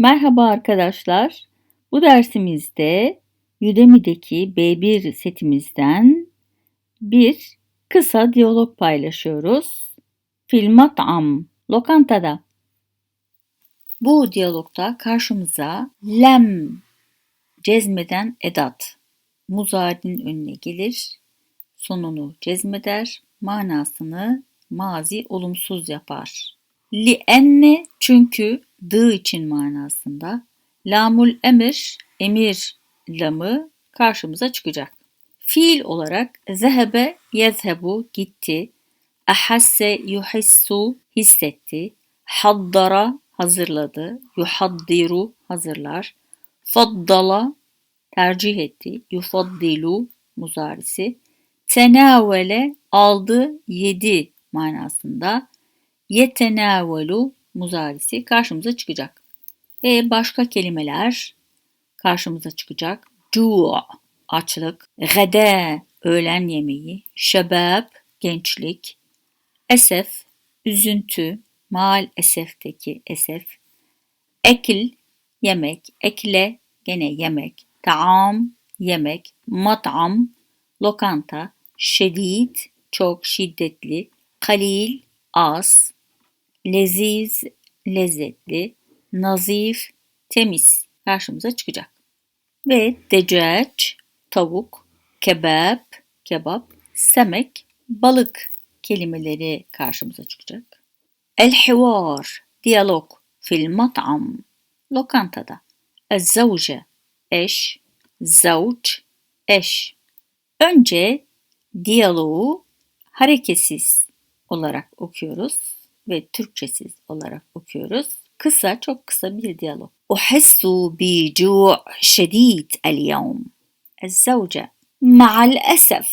Merhaba arkadaşlar. Bu dersimizde Udemy'deki B1 setimizden bir kısa diyalog paylaşıyoruz. Filmat'am, lokantada. Bu diyalogda karşımıza lem cezmeden edat muzardin önüne gelir, sonunu cezmeder, manasını mazi olumsuz yapar. Li enne çünkü dı için manasında. Lamul emir, emir lamı karşımıza çıkacak. Fiil olarak zehebe yezhebu gitti. Ahasse yuhissu hissetti. Haddara hazırladı. Yuhaddiru hazırlar. Faddala tercih etti. Yufaddilu muzarisi. Tenavele aldı, yedi manasında. Yetenavelu muzarisi karşımıza çıkacak. Ve başka kelimeler karşımıza çıkacak. Cu açlık, gede öğlen yemeği, şebab gençlik, esef üzüntü, mal esefteki esef, ekil yemek, ekle gene yemek, taam yemek, mat'am lokanta, şedid çok şiddetli, kalil az, leziz, lezzetli, nazif, temiz karşımıza çıkacak. Ve decac, tavuk, kebap, kebap, semek, balık kelimeleri karşımıza çıkacak. El-hivar, diyalog, fil mat'am, lokantada. Ez-zavce, eş, zavç, eş. Önce diyaloğu hareketsiz olarak okuyoruz ve Türkçesiz olarak okuyoruz. Kısa, çok kısa bir diyalog. أحس بجوع شديد اليوم. الزوجة: مع الأسف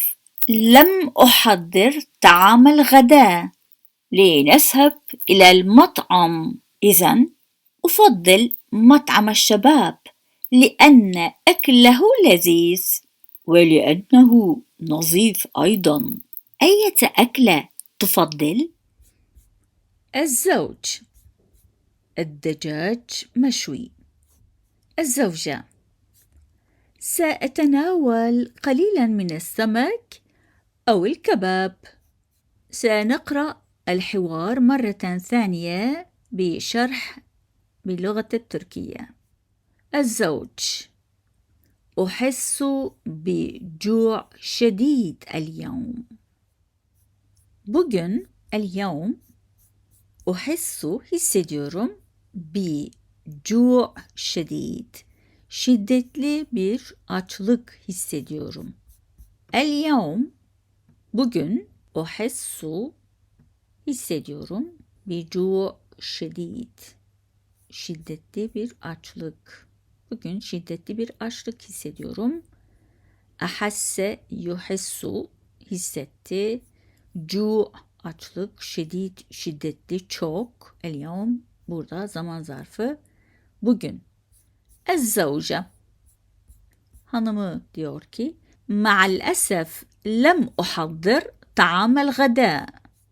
لم أحضر طعام الغداء. لنذهب إلى المطعم. إذا أفضل مطعم الشباب لأن أكله لذيذ ولأنه نظيف أيضا. أية أكلة تفضل؟ الزوج. الدجاج مشوي. الزوجة. سأتناول قليلا من السمك أو الكباب. سنقرأ الحوار مرة ثانية بشرح باللغة التركية. الزوج. أحس بجوع شديد اليوم. Bugün اليوم Uhessu hissediyorum. Bi cu şedid. Şiddetli bir açlık hissediyorum. El yevm bugün uhessu hissediyorum. Bi cu şedid. Şiddetli bir açlık. Bugün şiddetli bir açlık hissediyorum. Ahasse yuhessu hissetti. Cu açlık, şiddet, şiddetli, çok. El burada zaman zarfı. Bugün. Ez-zavca. Hanımı diyor ki Ma'al esef lem uhaddir ta'amel gada.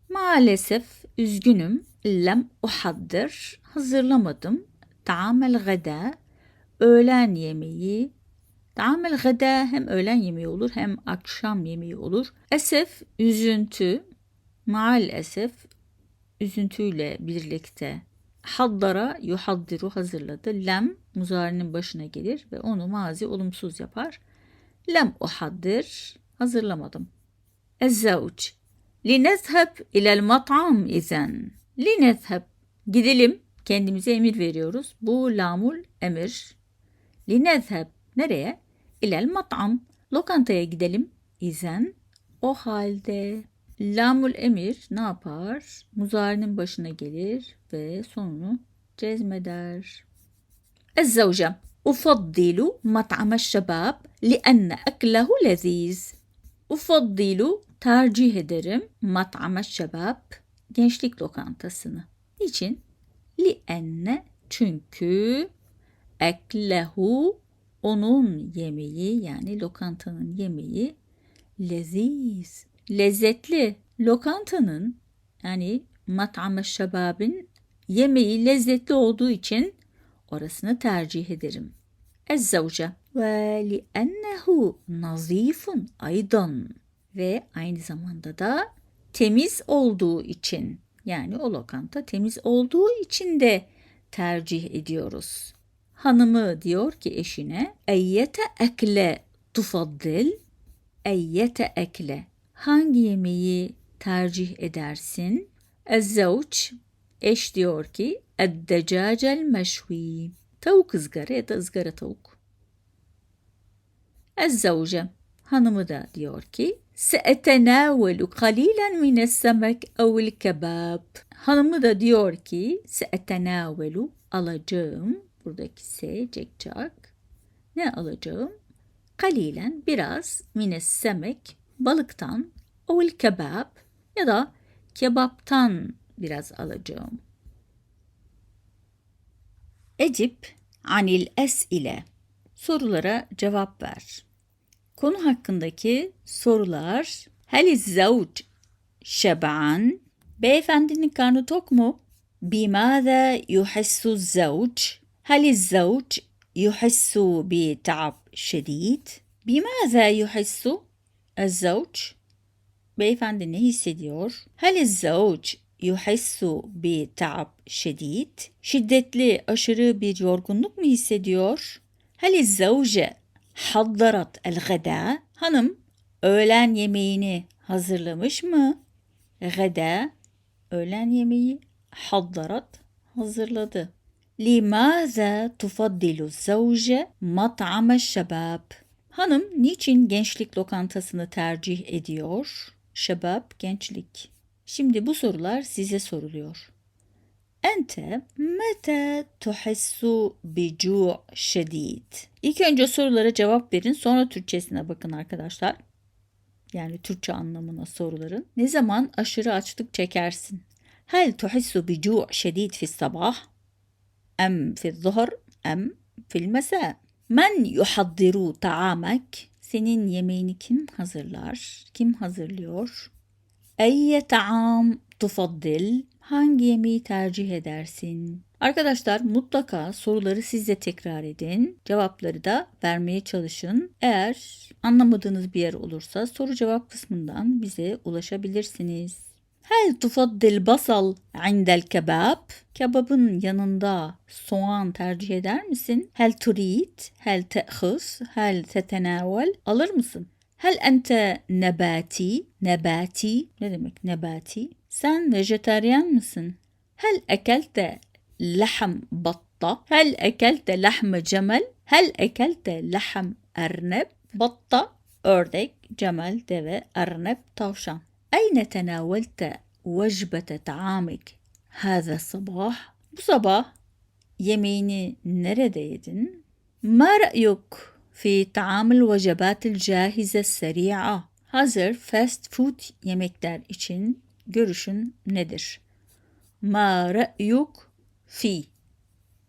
Maalesef üzgünüm. Lem uhaddir. Hazırlamadım. Ta'amel gada. Öğlen yemeği. Ta'amel gada hem öğlen yemeği olur hem akşam yemeği olur. Esef üzüntü, maalesef üzüntüyle birlikte haddara yuhaddiru hazırladı. Lem muzarinin başına gelir ve onu mazi olumsuz yapar. Lem uhaddir hazırlamadım. Ezzavc linezheb ilel mat'am izen. Linezheb gidelim kendimize emir veriyoruz. Bu lamul emir. Linezheb nereye? İlel mat'am lokantaya gidelim. İzen o halde Lamul emir ne yapar? Muzarinin başına gelir ve sonunu cezmeder. الزوجة أفضل مطعم الشباب لأن أكله لذيذ. Ufaddilu tercih ederim mat'ame şebab gençlik lokantasını. Niçin? Li enne çünkü eklehu onun yemeği yani lokantanın yemeği leziz lezzetli lokantanın yani mat'am şebabin yemeği lezzetli olduğu için orasını tercih ederim. Ez-zavca ve li'ennehu nazifun aydan ve aynı zamanda da temiz olduğu için yani o lokanta temiz olduğu için de tercih ediyoruz. Hanımı diyor ki eşine eyyete ekle tufaddil eyyete ekle hangi yemeği tercih edersin? Ezzavç eş diyor ki eddecacel meşvi. Tavuk ızgara ya da ızgara tavuk. Ezzavce hanımı da diyor ki Se'etenavelu kalilen mine semek evil kebab. Hanımı da diyor ki Se'etenavelu alacağım. Buradaki se cekcak. Ne alacağım? Kalilen biraz mine semek balıktan o kebap ya da kebaptan biraz alacağım. Ecip anil es ile sorulara cevap ver. Konu hakkındaki sorular Heliz zavc şeban Beyefendinin karnı tok mu? Bimâze yuhessu zavc هل الزوج يحس بتعب شديد؟ بماذا يحس الزوج؟ Beyefendi ne hissediyor? هل الزوج يحس بتعب شديد؟ Şiddetli, aşırı bir yorgunluk mu hissediyor? هل الزوجة حضرت الغداء؟ Hanım öğlen yemeğini hazırlamış mı? Gada öğlen yemeği haddarat hazırladı. لماذا تفضل الزوجة مطعم الشباب? Hanım niçin gençlik lokantasını tercih ediyor? Şebab gençlik. Şimdi bu sorular size soruluyor. Ente mete tuhessu bicu şedid. İlk önce sorulara cevap verin sonra Türkçesine bakın arkadaşlar. Yani Türkçe anlamına soruların. Ne zaman aşırı açlık çekersin? Hel tuhessu bicu şedid fi sabah? Em fi zuhur? Em fil mesa? Men yuhaddiru ta'amek? Senin yemeğini kim hazırlar? Kim hazırlıyor? Eyye ta'am tufaddil? Hangi yemeği tercih edersin? Arkadaşlar mutlaka soruları siz de tekrar edin. Cevapları da vermeye çalışın. Eğer anlamadığınız bir yer olursa soru cevap kısmından bize ulaşabilirsiniz. Hel tufaddil basal indel kebab? Kebabın yanında soğan tercih eder misin? Hel turid? Hel te'hız? Hel tetenavel? Alır mısın? Hel ente nebati? Nebati? Ne demek nebati? Sen vejetaryen misin? Hel ekelte lahm batta? Hel ekelte lahme cemel? Hel ekelte lahm erneb? Batta, ördek, cemel, deve, erneb, tavşan. أين تناولت وجبة طعامك هذا الصباح؟ Bu sabah yemeğini nerede yedin? ما رأيك في طعام الوجبات الجاهزة السريعة? Hazır fast food yemekler için görüşün nedir? ما رأيك في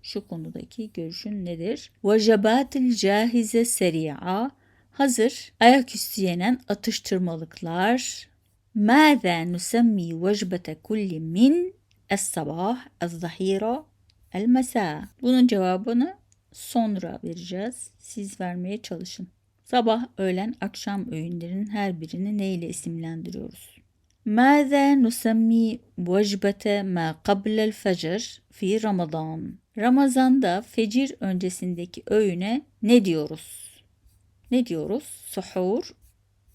şu konudaki görüşün nedir? وجبات الجاهزة السريعة hazır ayaküstü yenen atıştırmalıklar ماذا نسمي وجبة كل من الصباح الظهيرة المساء Bunun cevabını sonra vereceğiz. Siz vermeye çalışın. Sabah, öğlen, akşam öğünlerinin her birini ne ile isimlendiriyoruz? ماذا نسمي وجبة ما قبل الفجر في رمضان? Ramazanda fecir öncesindeki öğüne ne diyoruz? Ne diyoruz? Suhur,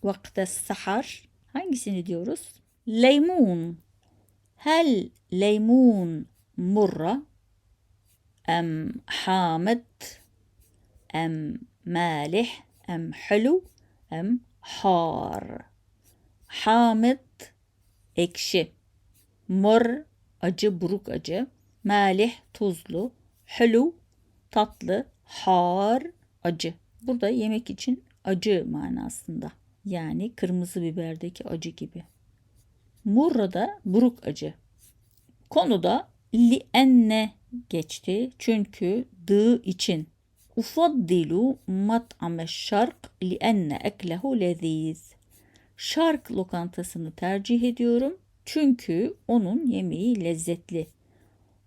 vakte sahar, Hangisini diyoruz? Leymun. Hel leymun murra em hamid em malih em hulu em har. Hamid ekşi. Mur acı buruk acı. Malih tuzlu. Hulu tatlı. Har acı. Burada yemek için acı manasında. Yani kırmızı biberdeki acı gibi. Murra'da buruk acı. Konuda li enne geçti. Çünkü dı için. Ufaddilu mat'ame şark li enne eklehu leziz. Şark lokantasını tercih ediyorum. Çünkü onun yemeği lezzetli.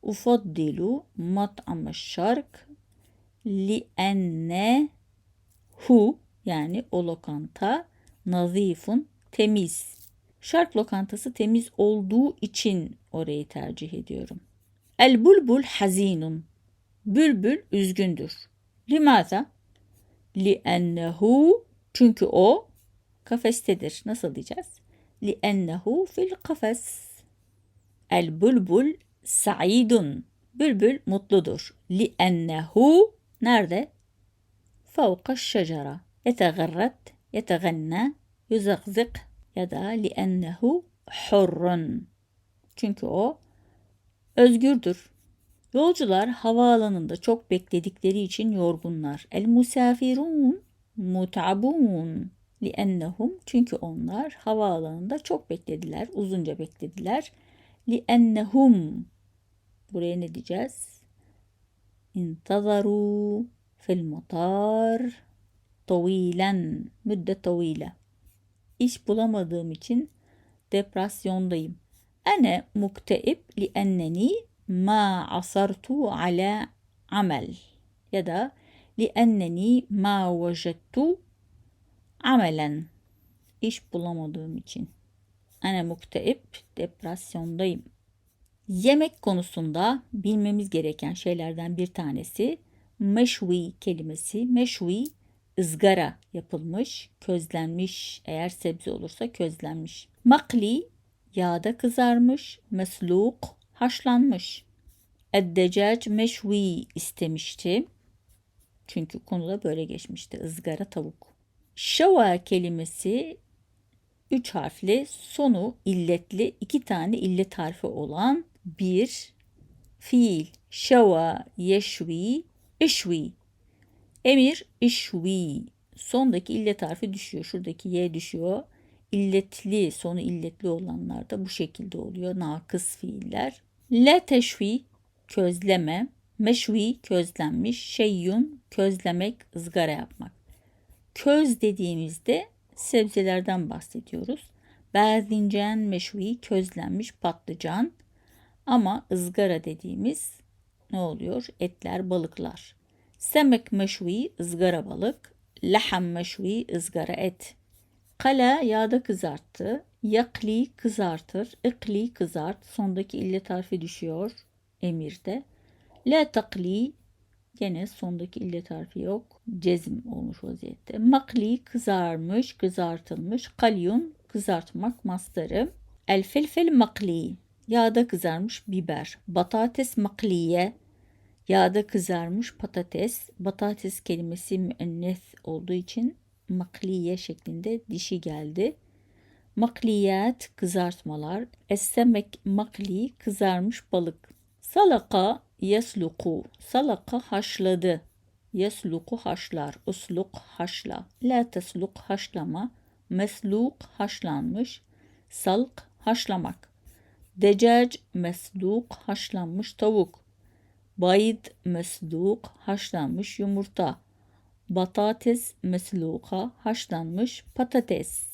Ufaddilu mat'am şark lienne hu yani o lokanta nazifun temiz. Şark lokantası temiz olduğu için orayı tercih ediyorum. El bulbul hazinun. Bülbül üzgündür. Limaza? Li'ennehu çünkü o kafestedir. Nasıl diyeceğiz? Li'ennehu fil kafes. El bulbul sa'idun. Bülbül mutludur. Li'ennehu nerede? Fevka şecera. Yetegarret, yeteganna, yuzakzik ya da li'ennehu. Çünkü o özgürdür. Yolcular havaalanında çok bekledikleri için yorgunlar. El musafirun mut'abun li'ennehum çünkü onlar havaalanında çok beklediler, uzunca beklediler. Li'ennehum buraya ne diyeceğiz? İntazaru fil mutar tavilen müddet tavile. İş bulamadığım için depresyondayım. Ene mukteib li enneni ma asartu ala amel ya da li enneni ma vecettu amelen iş bulamadığım için. Ene mukteib depresyondayım. Yemek konusunda bilmemiz gereken şeylerden bir tanesi meşvi kelimesi. Meşvi ızgara yapılmış, közlenmiş, eğer sebze olursa közlenmiş. Makli yağda kızarmış, mesluk haşlanmış. Eddecac meşvi istemişti. Çünkü konuda böyle geçmişti. ızgara tavuk. Şava kelimesi üç harfli, sonu illetli, iki tane illet harfi olan bir fiil. Şava, yeşvi, işvi. Emir işvi. Sondaki illet harfi düşüyor. Şuradaki y düşüyor. İlletli, sonu illetli olanlar da bu şekilde oluyor. Nakıs fiiller. Le teşvi, közleme. Meşvi, közlenmiş. Şeyyun, közlemek, ızgara yapmak. Köz dediğimizde sebzelerden bahsediyoruz. Berzincen meşvi, közlenmiş patlıcan. Ama ızgara dediğimiz ne oluyor? Etler, balıklar. Semek meşvi ızgara balık, laham meşvi ızgara et. Kala yağda kızarttı, yakli kızartır, ikli kızart. Sondaki illet harfi düşüyor emirde. La takli gene sondaki illet harfi yok. Cezim olmuş vaziyette. Makli kızarmış, kızartılmış. Kalyun kızartmak mastarı. El felfel makli yağda kızarmış biber. Batates makliye Yağda kızarmış patates. Patates kelimesi müennes olduğu için makliye şeklinde dişi geldi. Makliyat kızartmalar. Essemek makli kızarmış balık. Salaka yasluku. Salaka haşladı. Yasluku haşlar. Usluk haşla. La tesluk haşlama. Mesluk haşlanmış. Salk haşlamak. Decac mesluk haşlanmış tavuk. Bayid mesluk haşlanmış yumurta. Batates mesluka haşlanmış patates.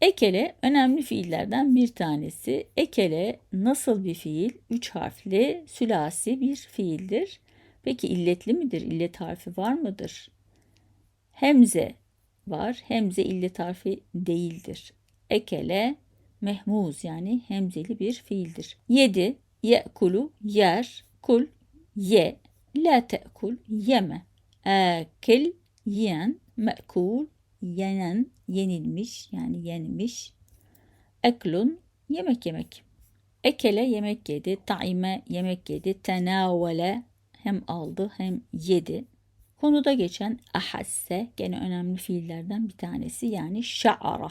Ekele önemli fiillerden bir tanesi. Ekele nasıl bir fiil? Üç harfli sülasi bir fiildir. Peki illetli midir? İllet harfi var mıdır? Hemze var. Hemze illet harfi değildir. Ekele mehmuz yani hemzeli bir fiildir. Yedi, ye'kulu yer, Kul ye. La te'kul yeme. Akil yiyen. Me'kul yenen yenilmiş yani yenmiş. Eklun yemek yemek. Ekele yemek yedi. Taime yemek yedi. Tenavele hem aldı hem yedi. Konuda geçen ahasse gene önemli fiillerden bir tanesi yani şa'ara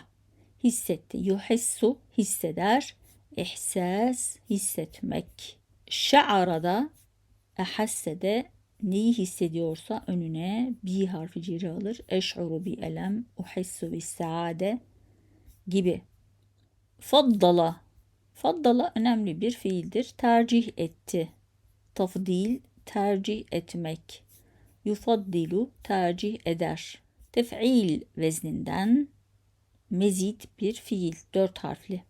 hissetti. Yuhissu hisseder. İhsas hissetmek. Şa'arada ehassede neyi hissediyorsa önüne bir harfi ciri alır. Eş'uru bi elem, uhissu bi saade gibi. Faddala. Faddala önemli bir fiildir. Tercih etti. Tafdil tercih etmek. Yufaddilu tercih eder. Tef'il vezninden mezit bir fiil. Dört harfli.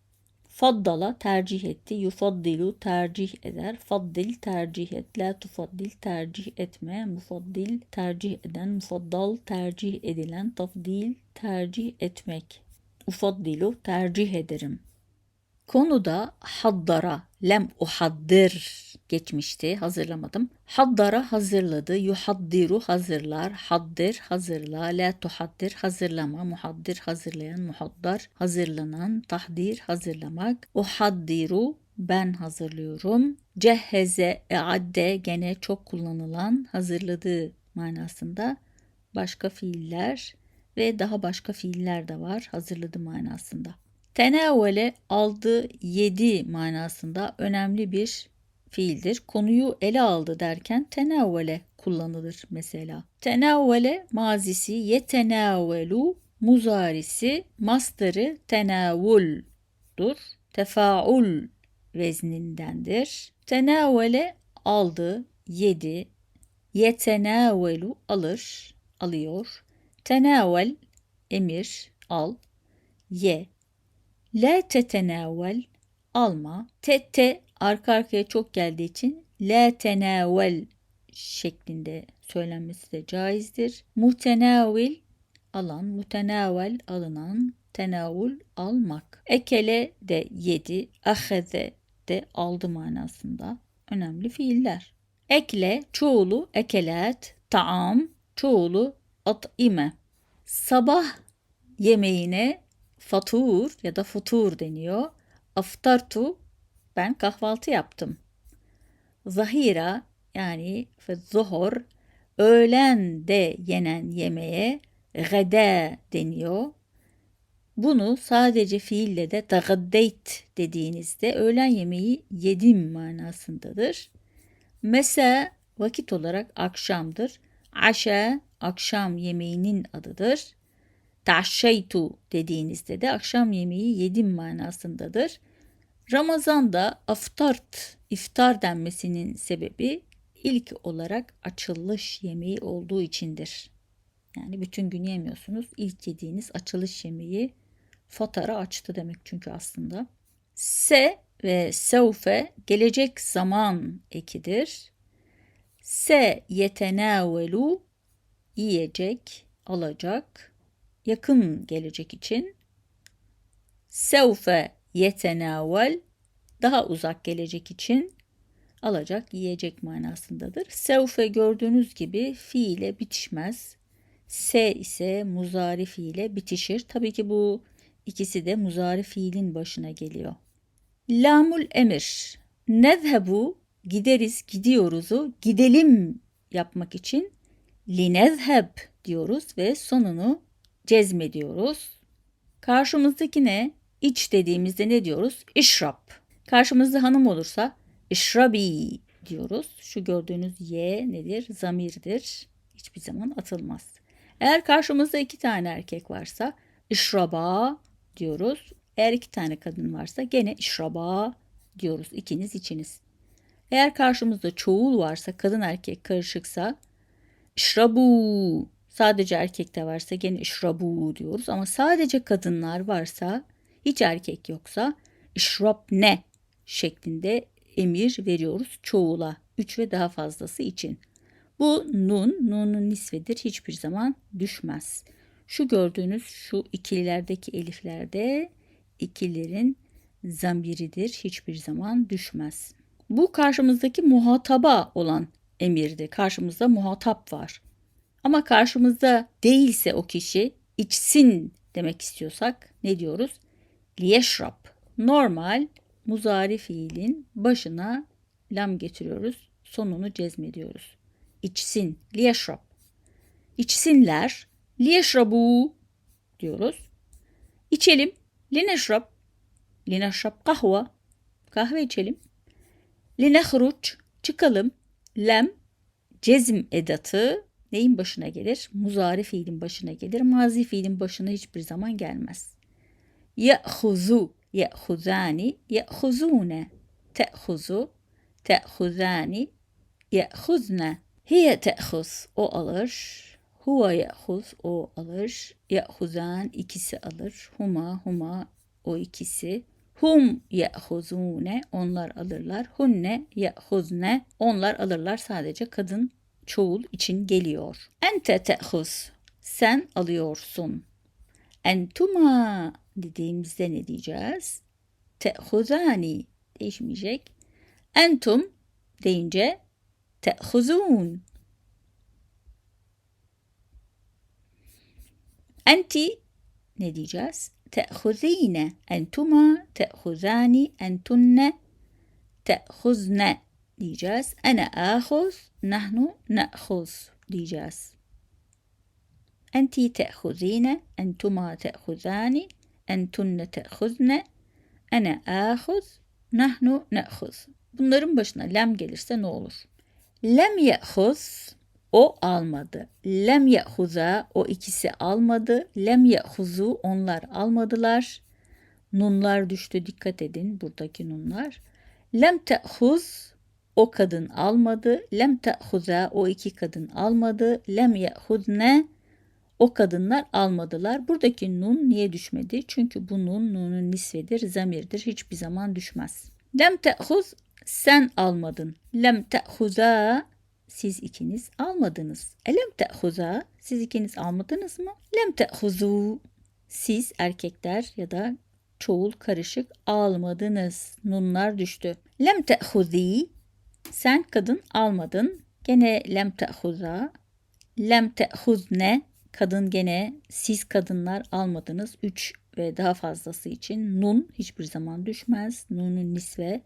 Faddala tercih etti. Yufaddilu tercih eder. Faddil tercih et. La tufaddil tercih etme. Mufaddil tercih eden. Mufaddal tercih edilen. Tafdil tercih etmek. Ufaddilu tercih ederim. Konuda haddara, lem uhaddir geçmişti, hazırlamadım. Haddara hazırladı, yuhaddiru hazırlar, haddir hazırla, la tuhaddir hazırlama, muhaddir hazırlayan, muhaddar hazırlanan, tahdir hazırlamak, uhaddiru ben hazırlıyorum. Cehheze, eadde gene çok kullanılan hazırladığı manasında başka fiiller ve daha başka fiiller de var hazırladı manasında. Tenavvele aldı, yedi manasında önemli bir fiildir. Konuyu ele aldı derken tenavvele kullanılır mesela. Tenavvele mazisi yetenavvelu muzarisi mastarı tenavuldur. Tefaul veznindendir. Tenavvele aldı, yedi. Yetenavvelu alır, alıyor. Tenavvel emir, al. Ye La tetenavel alma. Tete arka arkaya çok geldiği için la tenavel şeklinde söylenmesi de caizdir. Mutenavil alan, mutenavel alınan, tenavul almak. Ekele de yedi, aheze de aldı manasında önemli fiiller. Ekle çoğulu ekelat, taam çoğulu at'ime. Sabah yemeğine fatur ya da futur deniyor. Aftartu ben kahvaltı yaptım. Zahira yani zuhur öğlen de yenen yemeğe gada deniyor. Bunu sadece fiille de tagaddeyt dediğinizde öğlen yemeği yedim manasındadır. Mesa vakit olarak akşamdır. Aşa akşam yemeğinin adıdır. Taşşeytu dediğinizde de akşam yemeği yedim manasındadır. Ramazan'da aftart, iftar denmesinin sebebi ilk olarak açılış yemeği olduğu içindir. Yani bütün gün yemiyorsunuz. İlk yediğiniz açılış yemeği fatara açtı demek çünkü aslında. Se ve sevfe gelecek zaman ekidir. Se yetenavelu yiyecek, alacak, yakın gelecek için. Sevfe yetenavel daha uzak gelecek için alacak, yiyecek manasındadır. Sevfe gördüğünüz gibi fiile bitişmez. Se ise muzari fiile bitişir. Tabii ki bu ikisi de muzari fiilin başına geliyor. Lamul emir. Nezhebu gideriz, gidiyoruzu gidelim yapmak için linezheb diyoruz ve sonunu cezmediyoruz. Karşımızdaki ne? İç dediğimizde ne diyoruz? İşrab. Karşımızda hanım olursa işrabi diyoruz. Şu gördüğünüz ye nedir? Zamirdir. Hiçbir zaman atılmaz. Eğer karşımızda iki tane erkek varsa işraba diyoruz. Eğer iki tane kadın varsa gene işraba diyoruz. İkiniz içiniz. Eğer karşımızda çoğul varsa kadın erkek karışıksa işrabu sadece erkekte varsa gene işrabu diyoruz. Ama sadece kadınlar varsa hiç erkek yoksa işrab ne şeklinde emir veriyoruz çoğula. Üç ve daha fazlası için. Bu nun, nunun nisvedir. Hiçbir zaman düşmez. Şu gördüğünüz şu ikililerdeki eliflerde ikililerin zamiridir. Hiçbir zaman düşmez. Bu karşımızdaki muhataba olan emirdi. Karşımızda muhatap var. Ama karşımızda değilse o kişi içsin demek istiyorsak ne diyoruz? Liyeşrab. Normal muzari fiilin başına lam getiriyoruz. Sonunu cezmediyoruz. İçsin. Liyeşrab. İçsinler. Liyeşrabu diyoruz. İçelim. Lineşrab. Lineşrab kahve. Kahve içelim. Linehruç. Çıkalım. Lem. Cezm edatı neyin başına gelir? Muzari fiilin başına gelir. Mazi fiilin başına hiçbir zaman gelmez. Ye'huzu, ye'huzani, ye'huzune. Te'huzu, te'huzani, ye'huzne. Hiye te'huz, o alır. Huve ye'huz, o alır. Ye'huzan, ikisi alır. Huma, huma, o ikisi. Hum ye'huzune onlar alırlar. Hunne ye'huzne onlar alırlar. Sadece kadın çoğul için geliyor. Ente te'huz sen alıyorsun. Entuma dediğimizde ne diyeceğiz? Te'huzani değişmeyecek. Entum deyince te'huzun. Enti ne diyeceğiz? Te'huzine. Entuma te'huzani. Entunne te'huzne diyeceğiz. Ene ahuz. Nahnu ne'huz diyeceğiz. Enti te'huzine. Entuma te'huzani. Entunne te'huzne. Ene ahuz. Nahnu ne'huz. Bunların başına lem gelirse ne olur? Lem ye'huz o almadı. Lem ye'huza o ikisi almadı. Lem ye'huzu onlar almadılar. Nunlar düştü dikkat edin buradaki nunlar. Lem te'huz o kadın almadı. Lem te'huza o iki kadın almadı. Lem ye'huzne o kadınlar almadılar. Buradaki nun niye düşmedi? Çünkü bu nun nunun nisvedir, zamirdir. Hiçbir zaman düşmez. Lem te'huz sen almadın. Lem te'huza siz ikiniz almadınız. Elem te'huza siz ikiniz almadınız mı? Lem te'huzu siz erkekler ya da çoğul karışık almadınız. Nunlar düştü. Lem te'huzi sen kadın almadın. Gene lem te'huza. Lem te'huzne kadın gene siz kadınlar almadınız. Üç ve daha fazlası için nun hiçbir zaman düşmez. Nunun nisve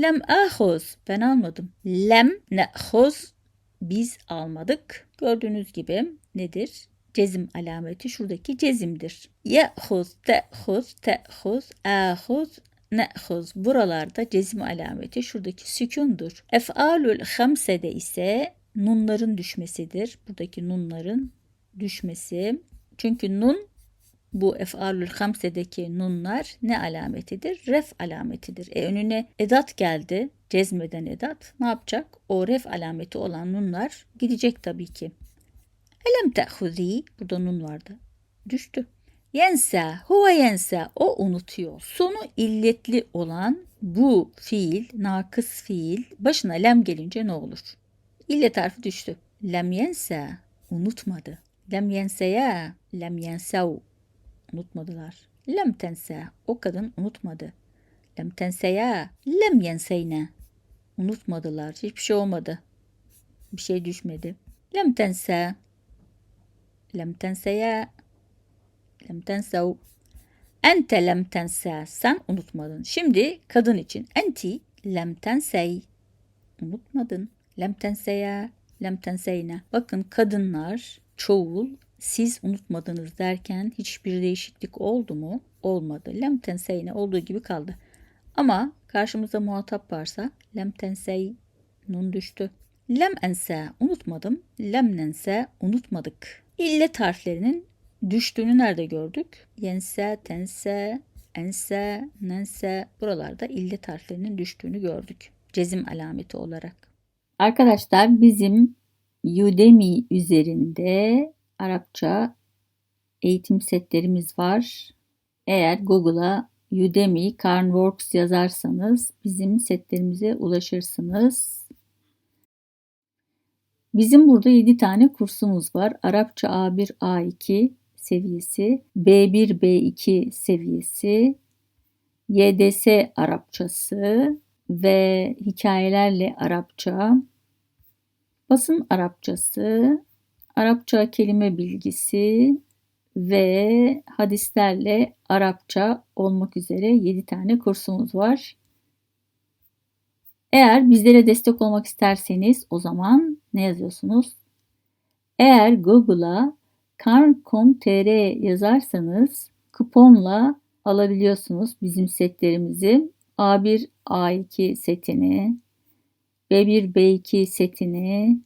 Lem ahuz ben almadım. Lem ne'huz biz almadık. Gördüğünüz gibi nedir? Cezim alameti şuradaki cezimdir. Ye'huz, te'huz, te'huz, ahuz, ne'huz. Buralarda cezim alameti şuradaki sükundur. Ef'alül hamsede ise nunların düşmesidir. Buradaki nunların düşmesi. Çünkü nun bu ef'alül hamsedeki nunlar ne alametidir? Ref alametidir. E önüne edat geldi. Cezmeden edat. Ne yapacak? O ref alameti olan nunlar gidecek tabii ki. Elem te'huzi. Burada nun vardı. Düştü. Yensa, huve yensa. O unutuyor. Sonu illetli olan bu fiil, nakıs fiil başına lem gelince ne olur? İllet harfi düştü. Lem yensa. Unutmadı. Lem yenseye. Lem yensav unutmadılar. Lem tense, o kadın unutmadı. Lem tenseya, lem yenseyne. Unutmadılar, hiçbir şey olmadı. Bir şey düşmedi. Lem tense, lem tenseya, lem tensev. Ente lem tense, sen unutmadın. Şimdi kadın için enti lem tensey, unutmadın. Lem tenseya, lem tenseyne. Bakın kadınlar çoğul siz unutmadınız derken hiçbir değişiklik oldu mu? Olmadı. Lem tenseyne olduğu gibi kaldı. Ama karşımızda muhatap varsa lem tensey nun düştü. Lem ense unutmadım. Lem nense unutmadık. İllet harflerinin düştüğünü nerede gördük? Yense, tense, ense, nense buralarda illet harflerinin düştüğünü gördük. Cezim alameti olarak. Arkadaşlar bizim Udemy üzerinde Arapça eğitim setlerimiz var. Eğer Google'a Udemy Carnworks yazarsanız bizim setlerimize ulaşırsınız. Bizim burada 7 tane kursumuz var. Arapça A1, A2 seviyesi, B1, B2 seviyesi, YDS Arapçası ve hikayelerle Arapça, basın Arapçası, Arapça kelime bilgisi ve hadislerle Arapça olmak üzere 7 tane kursumuz var. Eğer bizlere destek olmak isterseniz o zaman ne yazıyorsunuz? Eğer Google'a karn.com.tr yazarsanız kuponla alabiliyorsunuz bizim setlerimizi. A1, A2 setini, B1, B2 setini,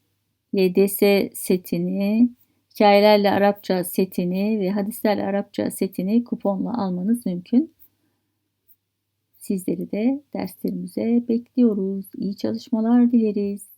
YDS setini, hikayelerle Arapça setini ve hadislerle Arapça setini kuponla almanız mümkün. Sizleri de derslerimize bekliyoruz. İyi çalışmalar dileriz.